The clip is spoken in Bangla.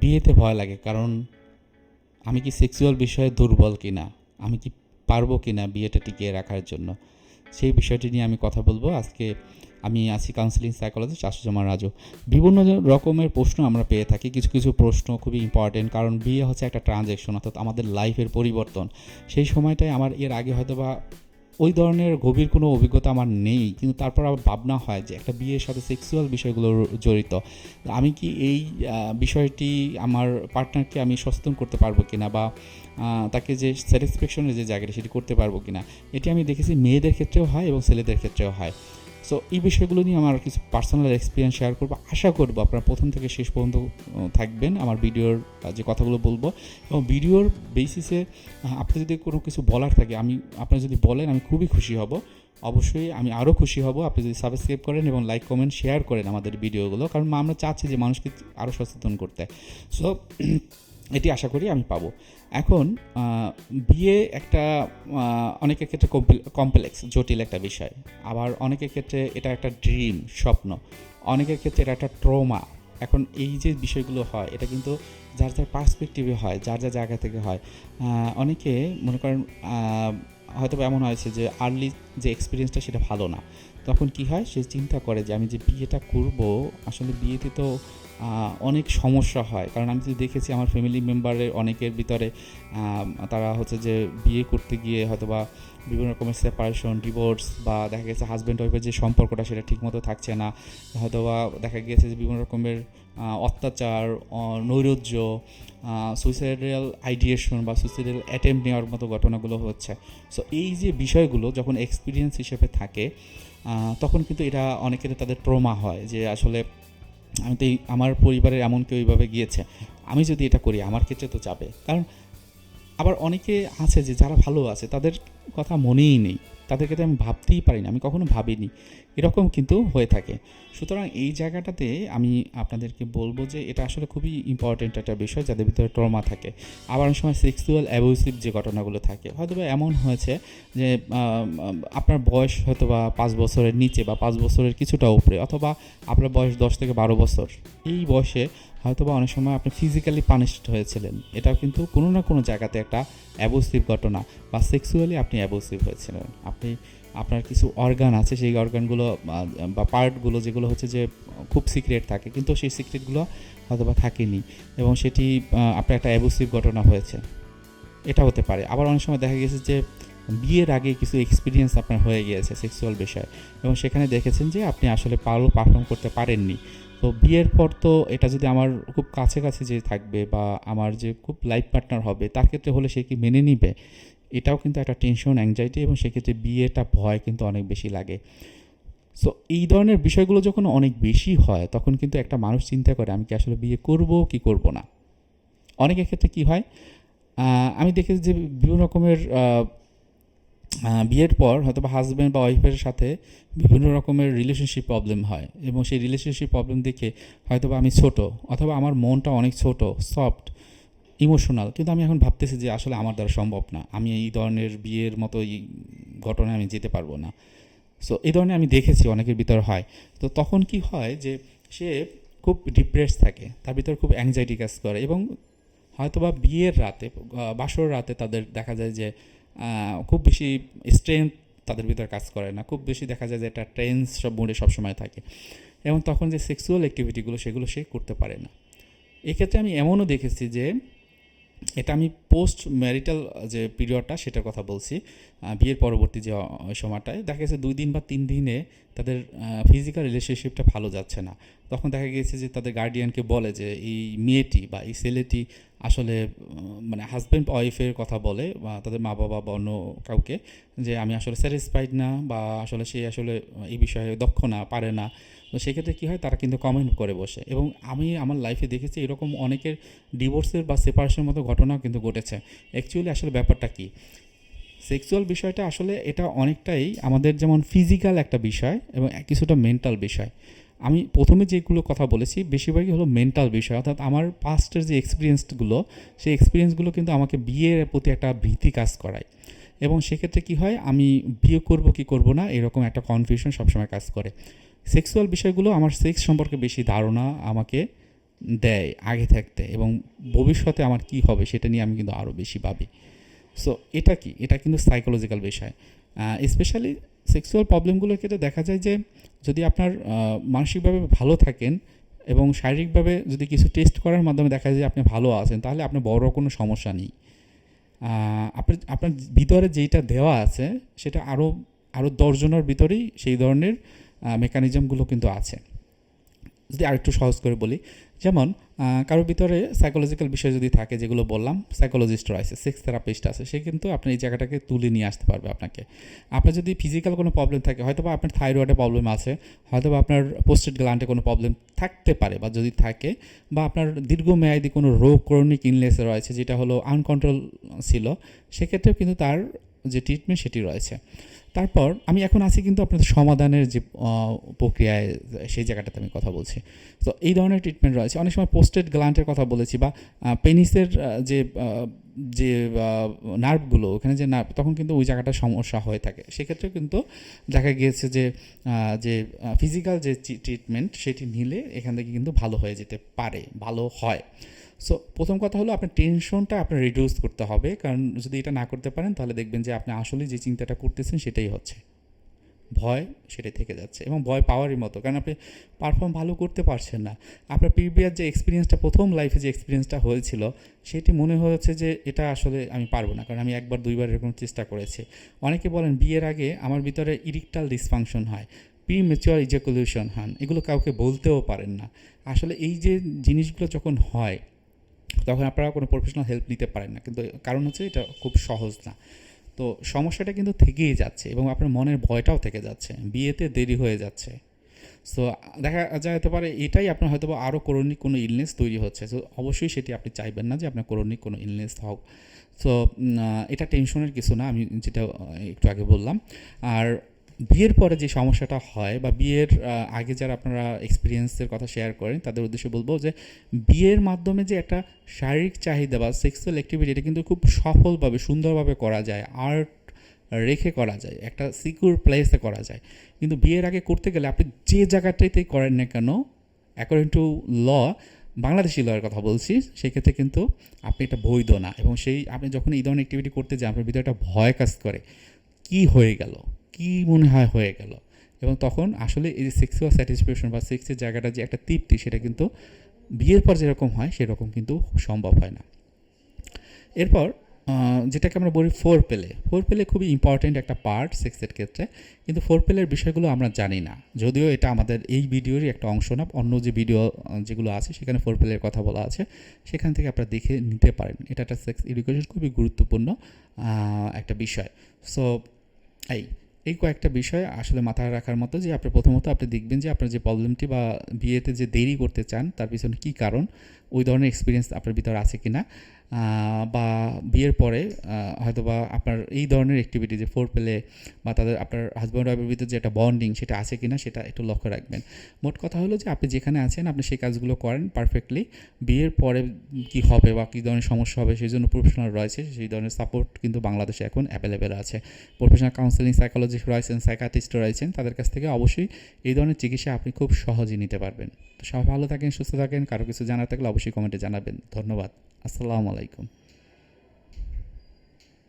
বিয়েতে ভয় লাগে, কারণ আমি কি সেক্সুয়াল বিষয়ে দুর্বল কিনা? আমি কি পারব কিনা বিয়েটা টিকিয়ে রাখার জন্য? সেই বিষয়টি নিয়ে আমি কথা বলব। আজকে আমি আছি কাউন্সিলিং সাইকোলজিস্ট আশুজামান রাজু। বিভিন্ন রকমের প্রশ্ন আমরা পেয়ে থাকি, কিছু কিছু প্রশ্ন খুবই ইম্পর্টেন্ট কারণ বিয়ে হচ্ছে একটা ট্রানজ্যাকশন অর্থাৎ আমাদের লাইফের পরিবর্তন। সেই সময়টায় আমার, এর আগে হয়তো বা ওই ধরনের গভীর কোনো অভিজ্ঞতা আমার নেই, কিন্তু তারপর আবার ভাবনা হয় যে একটা বিয়ের সাথে সেক্সুয়াল বিষয়গুলো জড়িত। আমি কি এই বিষয়টি আমার পার্টনারকে আমি সচেতন করতে পারব কিনা বা তাকে যে স্যাটিসফ্যাকশনের যে জায়গাটা সেটি করতে পারব কিনা, এটি আমি দেখেছি মেয়েদের ক্ষেত্রেও হয় এবং ছেলেদের ক্ষেত্রেও হয়। সো এই বিষয়গুলো নিয়ে আমার কিছু পার্সোনাল এক্সপিরিয়েন্স শেয়ার করব। আশা করব আপনারা প্রথম থেকে শেষ পর্যন্ত থাকবেন আমার ভিডিওর যে কথাগুলো বলব। এবং ভিডিওর বেসিসে আপনি যদি কোনো কিছু বলার থাকে, আমি আপনি যদি বলেন, আমি খুবই খুশি হব। অবশ্যই আমি আরও খুশি হব। আপনি যদি সাবস্ক্রাইব করেন এবং লাইক কমেন্ট শেয়ার করেন আমাদের ভিডিওগুলো। কারণ আমরা চাচ্ছি যে মানুষকে আরও সচেতন করতে। সো এটি আশা করি আমি পাবো। এখন বিয়ে একটা অনেকের ক্ষেত্রে কমপ্লেক্স, জটিল একটা বিষয়। আবার অনেকের ক্ষেত্রে এটা একটা ড্রিম, স্বপ্ন। অনেকের ক্ষেত্রে এটা একটা ট্রমা। এখন এই যে বিষয়গুলো হয়, এটা কিন্তু যার যার পার্সপেক্টিভে হয়, যার যার জায়গা থেকে হয়। অনেকে মনে করেন হয়তো এমন হয়েছে যে, আর্লি যে এক্সপিরিয়েন্সটা সেটা ভালো না। তখন কি হয়? সে চিন্তা করে যে আমি যে বিয়েটা করব, আসলে বিয়েতে তো অনেক সমস্যা হয়। কারণ আমি যদি দেখেছি আমার ফ্যামিলি মেম্বারের অনেকের ভিতরে তারা হচ্ছে যে বিয়ে করতে গিয়ে হয়তো বা বিভিন্ন রকমের সেপারেশন ডিভোর্স বা দেখা গেছে হাজব্যান্ড ওয়াইফের যে সম্পর্কটা সেটা ঠিকমতো থাকছে না। হয়তো বা দেখা গিয়েছে যে বিভিন্ন রকমের অত্যাচার নৈরাজ্য সুইসাইডাল আইডিয়েশন বা সুইসাইডাল অ্যাটেম্প নেওয়ার মতো ঘটনাগুলো হচ্ছে। সো এই যে বিষয়গুলো যখন এক্সপিরিয়েন্স হিসেবে থাকে তখন কিন্তু এটা অনেকের তাদের ট্রমা হয় যে আসলে আমি তো আমার পরিবারের এমন কেউ এইভাবে গিয়েছে, আমি যদি এটা করি আমার ক্ষেত্রে তো যাবে। কারণ আবার অনেকে আছে যে যারা ভালো আছে, তাদের কথা মনেই নেই তাদের ক্ষেত্রে আমি ভাবতেই পারি না, আমি কখনো ভাবিনি। এরকম কিন্তু হয়ে থাকে। সুতরাং এই জায়গাটাতে আমি আপনাদেরকে বলব যে এটা আসলে খুবই ইম্পর্টেন্ট একটা বিষয় যাদের ভিতরে ট্রমা থাকে। আবার অনেক সময় সেক্সুয়াল অ্যাবিউসিভ যে ঘটনাগুলো থাকে হয়তো বা এমন হয়েছে যে আপনার বয়স হয়তো বা পাঁচ বছরের নিচে বা পাঁচ বছরের কিছুটা উপরে অথবা আপনার বয়স দশ থেকে বারো বছর, এই বয়সে হয়তো বা অনেক সময় আপনি ফিজিক্যালি পানিশড হয়েছিলেন। এটাও কিন্তু কোনো না কোনো জায়গাতে একটা অ্যাবোসিভ ঘটনা বা সেক্সুয়ালি আপনি অ্যাবোসিভ হয়েছিলেন। আপনি আপনার কিছু অর্গান আছে, সেই অর্গানগুলো বা পার্টগুলো যেগুলো হচ্ছে যে খুব সিক্রেট থাকে, কিন্তু সেই সিক্রেটগুলো হয়তো বা থাকেনি এবং সেটি আপনার একটা অ্যাবোসিভ ঘটনা হয়েছে। এটা হতে পারে। আবার অনেক সময় দেখা গেছে যে বিয়ের আগে কিছু এক্সপিরিয়েন্স আপনার হয়ে গিয়েছে সেক্সুয়াল বিষয় এবং সেখানে দেখেছেন যে আপনি আসলে পারো পারফর্ম করতে পারেননি। তো বিয়ের পর তো এটা যদি আমার খুব কাছে কাছে যে থাকবে বা আমার যে খুব লাইফ পার্টনার হবে, তার ক্ষেত্রে হলে সে কি মেনে নিবে? এটাও কিন্তু একটা টেনশন অ্যাংজাইটি এবং সেক্ষেত্রে বিয়েটা ভয় কিন্তু অনেক বেশি লাগে। সো এই ধরনের বিষয়গুলো যখন অনেক বেশি হয়, তখন কিন্তু একটা মানুষ চিন্তা করে, আমি কি আসলে বিয়ে করব, কি করব না? অনেকের ক্ষেত্রে কি হয় আমি দেখেছি যে বিভিন্ন রকমের বিয়ের পর হয়তো বা হাজব্যান্ড বা ওয়াইফের সাথে বিভিন্ন রকমের রিলেশনশিপ প্রবলেম হয় এবং সেই রিলেশনশিপ প্রবলেম দেখে হয়তো বা আমি ছোট অথবা আমার মনটা অনেক ছোট সফট ইমোশনাল কিন্তু আমি এখন ভাবতেছি যে আসলে আমার দ্বারা সম্ভব না। আমি এই ধরনের বিয়ের মতো এই ঘটনায় আমি যেতে পারব না। সো এই ধরনের আমি দেখেছি, অনেকের ভিতর হয়। তো তখন কি হয় যে সে খুব ডিপ্রেস থাকে, তার ভিতরে খুব অ্যাংজাইটি কাজ করে এবং হয়তোবা বিয়ের রাতে বাসর রাতে তাদের দেখা যায় যে খুব বেশি স্ট্রেংথ তাদের ভিতরে কাজ করে না। খুব বেশি দেখা যায় যে একটা ট্রেন্স সব মোডে সবসময় থাকে। এবং তখন যে সেক্সুয়াল অ্যাক্টিভিটিগুলো সেগুলো সে করতে পারে না। এক্ষেত্রে আমি এমনও দেখেছি যে এটা আমি পোস্ট ম্যারিটাল যে পিরিয়ডটা সেটার কথা বলছি। বিয়ের পরবর্তী যে সময়টায় দেখা গেছে দুই দিন বা তিন দিনে তাদের ফিজিক্যাল রিলেশনশিপটা ভালো যাচ্ছে না। তখন দেখা গেছে যে, তাদের গার্ডিয়ানকে বলে যে, এই মেয়েটি বা এই ছেলেটি আসলে মানে হাজব্যান্ড ওয়াইফের কথা বলে বা তাদের মা বাবা বা অন্য কাউকে যে, আমি আসলে স্যাটিসফাইড না বা আসলে সে আসলে, এই বিষয়ে দক্ষ না, পারে না। তো সেক্ষেত্রে কী হয়, তারা কিন্তু কমেন্ট করে বসে। এবং আমি আমার লাইফে দেখেছি এরকম অনেকের ডিভোর্সের বা সেপারেশনের মতো ঘটনাও কিন্তু ঘটেছে। অ্যাকচুয়ালি আসলে ব্যাপারটা কী? সেক্সুয়াল বিষয়টা আসলে এটা অনেকটাই আমাদের যেমন ফিজিক্যাল একটা বিষয় এবং কিছুটা মেন্টাল বিষয়। আমি প্রথমে যেগুলো কথা বলেছি, বেশিরভাগই হলো মেন্টাল বিষয়। অর্থাৎ আমার পাস্টের যে এক্সপিরিয়েন্সগুলো, সেই এক্সপিরিয়েন্সগুলো কিন্তু আমাকে বিয়ের প্রতি একটা ভীতি কাজ করায়। এবং সেক্ষেত্রে কি হয়, আমি বিয়ে করব কি করব না, এরকম একটা কনফিউশন সবসময় কাজ করে। সেক্সুয়াল বিষয়গুলো আমার সেক্স সম্পর্কে বেশি ধারণা আমাকে দেয় আগে থাকতে এবং ভবিষ্যতে আমার কি হবে সেটা নিয়ে আমি কিন্তু আরও বেশি ভাবি। সো এটা কি? এটা কিন্তু সাইকোলজিক্যাল বিষয়। স্পেশালি সেক্সুয়াল প্রবলেমগুলোর ক্ষেত্রে দেখা যায় যে, যদি আপনার মানসিকভাবে ভালো থাকেন এবং শারীরিকভাবে যদি কিছু টেস্ট করার মাধ্যমে দেখা যায় যে আপনি ভালো আছেন, তাহলে আপনার বড় কোনো সমস্যা নেই। আপনার আপনার ভিতরে যেইটা দেওয়া আছে, সেটা আরও আরও দশজনের ভিতরেই সেই ধরনের মেকানিজমগুলো কিন্তু আছে। যদি আরেকটু সহজ করে বলি যেমন কারোর ভিতরে সাইকোলজিক্যাল বিষয় যদি থাকে, যেগুলো বললাম সাইকোলজিস্ট রয়েছে সেক্স থেরাপিস্ট আছে, সে কিন্তু আপনার এই জায়গাটাকে তুলে নিয়ে আসতে পারবে আপনাকে। আপনার যদি ফিজিক্যাল কোনো প্রবলেম থাকে হয়তো বা আপনার থাইরয়েডে প্রবলেম আছে হয়তো বা আপনার পোস্টেড গ্লান্টে কোনো প্রবলেম থাকতে পারে বা যদি থাকে, বা আপনার দীর্ঘমেয়াদী কোনো রোগ ক্রনিক ইনলেস রয়েছে, যেটা হলো আনকন্ট্রোল ছিল, সেক্ষেত্রেও কিন্তু তার যে ট্রিটমেন্ট সেটি রয়েছে। তারপর আমি এখন আছি কিন্তু আপনাদের সমাধানের যে প্রক্রিয়ায়, সেই জায়গাটাতে আমি কথা বলছি। তো এই ধরনের ট্রিটমেন্ট রয়েছে। অনেক সময় পোস্টেড গ্লান্টের কথা বলেছি বা পেনিসের যে যে নার্ভগুলো ওখানে যে নার্ভ তখন কিন্তু ওই জায়গাটা সমস্যা হয়ে থাকে। সেক্ষেত্রে কিন্তু দেখা গিয়েছে যে যে ফিজিক্যাল যে ট্রিটমেন্ট সেটি নিলে এখান থেকে কিন্তু ভালো হয়ে যেতে পারে, ভালো হয়। সো প্রথম কথা হলো আপনার টেনশনটা আপনার রিডিউস করতে হবে। কারণ যদি এটা না করতে পারেন, তাহলে দেখবেন যে আপনি আসলে যে চিন্তাটা করতেছেন সেটাই হচ্ছে। ভয় সেটাই থেকে যাচ্ছে এবং ভয় পাওয়ারই মতো। কারণ আপনি পারফর্ম ভালো করতে পারছেন না। আপনার প্রিভিয়াস যে এক্সপিরিয়েন্সটা প্রথম লাইফে যে এক্সপিরিয়েন্সটা হয়েছিল, সেটি মনে হচ্ছে যে এটা আসলে আমি পারব না। কারণ আমি একবার, দুইবার এরকম চেষ্টা করেছি। অনেকে বলেন, বিয়ের আগে আমার ভিতরে ইরিকটাল ডিসফাংশন হয় প্রি মেচুয়ার ইজাকুলেশন হন এগুলো কাউকে বলতেও পারেন না। আসলে এই যে জিনিসগুলো যখন হয় তখন আপনারা কোনো প্রফেশনাল হেল্প নিতে পারেন না। কিন্তু কারণ হচ্ছে এটা খুব সহজ না। তো সমস্যাটা কিন্তু থেকেই যাচ্ছে এবং আপনার মনের ভয়টাও থেকে যাচ্ছে। বিয়েতে দেরি হয়ে যাচ্ছে। সো দেখা যায় যেতে পারে এটাই আপনার হয়তো আরও করণিক কোনো ইলনেস তৈরি হচ্ছে। তো অবশ্যই সেটি আপনি চাইবেন না যে আপনার করণিক কোনো ইলনেস হোক। সো এটা টেনশনের কিছু না। আমি যেটা একটু আগে বললাম। আর বিয়ের পরে যে সমস্যাটা হয় বা বিয়ের আগে যারা আপনারা এক্সপিরিয়েন্সের কথা শেয়ার করেন, তাদের উদ্দেশ্যে বলব যে বিয়ের মাধ্যমে যে একটা শারীরিক চাহিদা বা সেক্সুয়াল অ্যাক্টিভিটি এটা কিন্তু খুব সফলভাবে, সুন্দরভাবে করা যায় আর্ট রেখে করা যায়, একটা সিকিউর প্লেসে করা যায়। কিন্তু বিয়ের আগে করতে গেলে আপনি যে জায়গাটাতেই করেন না কেন অ্যাকর্ডিং টু ল বাংলাদেশি লয়ের কথা বলছি, সেক্ষেত্রে কিন্তু আপনি এটা বৈধ না। এবং সেই, আপনি যখন এই ধরনের অ্যাক্টিভিটি করতে যান, আপনার ভিতরে একটা ভয় কাজ করে, কি হয়ে গেল? কি মনে হয় হয়ে গেল? এবং তখন আসলে এই যে সেক্সুয়াল স্যাটিসফ্যাকশন বা সেক্সের জায়গাটা যে একটা তৃপ্তি, সেটা কিন্তু বিয়ের পর যেরকম হয়, সেরকম কিন্তু সম্ভব হয় না। এরপর যেটাকে আমরা বলি ফোর পেলে ফোর পেলে খুবই ইম্পর্ট্যান্ট একটা পার্ট সেক্সের ক্ষেত্রে। কিন্তু ফোর পেলের বিষয়গুলো আমরা জানি না। যদিও এটা আমাদের এই ভিডিওরই একটা অংশ না, অন্য যে ভিডিও যেগুলো আছে, সেখানে ফোর পেলের কথা বলা আছে। সেখান থেকে আপনারা দেখে নিতে পারেন। এটা একটা সেক্স এডুকেশন খুবই গুরুত্বপূর্ণ একটা বিষয়। সো এই এই কয়েকটা বিষয় আসলে মাথায় রাখার মতো যে আপনি প্রথমত আপনি দেখবেন যে আপনার যে প্রবলেমটি বা বিয়েতে যে দেরি করতে চান, তার পিছনে কী কারণ? ওই ধরনের এক্সপিরিয়েন্স আপনার ভিতরে আছে কি না বা বিয়ের পরে হয়তো বা আপনার এই ধরনের অ্যাক্টিভিটি যে ফোর পেলে বা তাদের আপনার হাজব্যান্ড ওয়াইফের ভিতরে যে একটা বন্ডিং সেটা আছে কি না সেটা একটু লক্ষ্য রাখবেন। মোট কথা হলো যে আপনি যেখানে আছেন, আপনি সেই কাজগুলো করেন পারফেক্টলি বিয়ের পরে কি হবে বা কী ধরনের সমস্যা হবে, সেই জন্য প্রফেশনাল রয়েছে, সেই ধরনের সাপোর্ট কিন্তু বাংলাদেশে এখন অ্যাভেলেবেল আছে। প্রফেশনাল কাউন্সেলিং সাইকোলজিস্ট রয়েছেন সাইকাটিস্ট রয়েছেন, তাদের কাছ থেকে অবশ্যই এই ধরনের চিকিৎসা আপনি খুব সহজেই নিতে পারবেন। তো সবাই ভালো থাকেন, সুস্থ থাকেন, কারও কিছু জানার থাকলে অবশ্যই কমেন্টে জানাবেন। ধন্যবাদ। আসসালামু আলাইকুম।